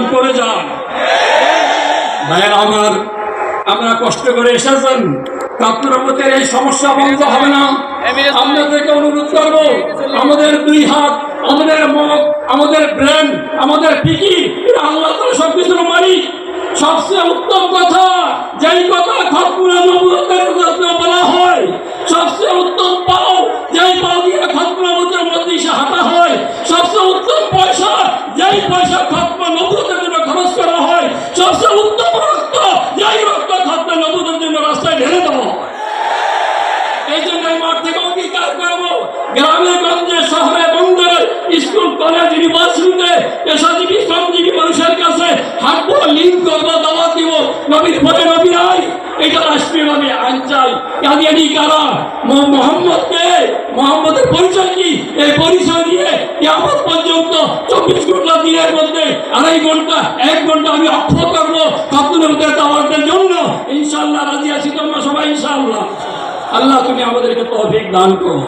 দান করে যান। আমার আমরা কষ্ট করে এসেছেন। আপনার আমাদের এই সমস্যা বন্ধ হবে না। আপনাদেরকে অনুরোধ করব, আমাদের দুই হাত, আমাদের মুখ আমাদের ব্রেন, আমাদের পিকি আল্লাহ তাআলা সবকিছুর মালিক। সবচেয়ে উত্তম কথা, যেই কথা খতমুল বলা হয়, সবচেয়ে উত্তম পাও, যেই পাও দিয়ে খতমুল হাঁটা হয়, সবচেয়ে উত্তম পয়সা, যেই পয়সা নবীর পরে নবী পরিচয় দিয়ে কেমন পর্যন্ত চব্বিশ ঘণ্টা এক ঘণ্টা আমি অক্ষ করব আপনাদের দাওয়াতের ইনশাল্লাহ রাজি আছি তোমরা সবাই ইনশাল্লাহ আল্লাহ তুমি আমাদেরকে তৌফিক দান করো।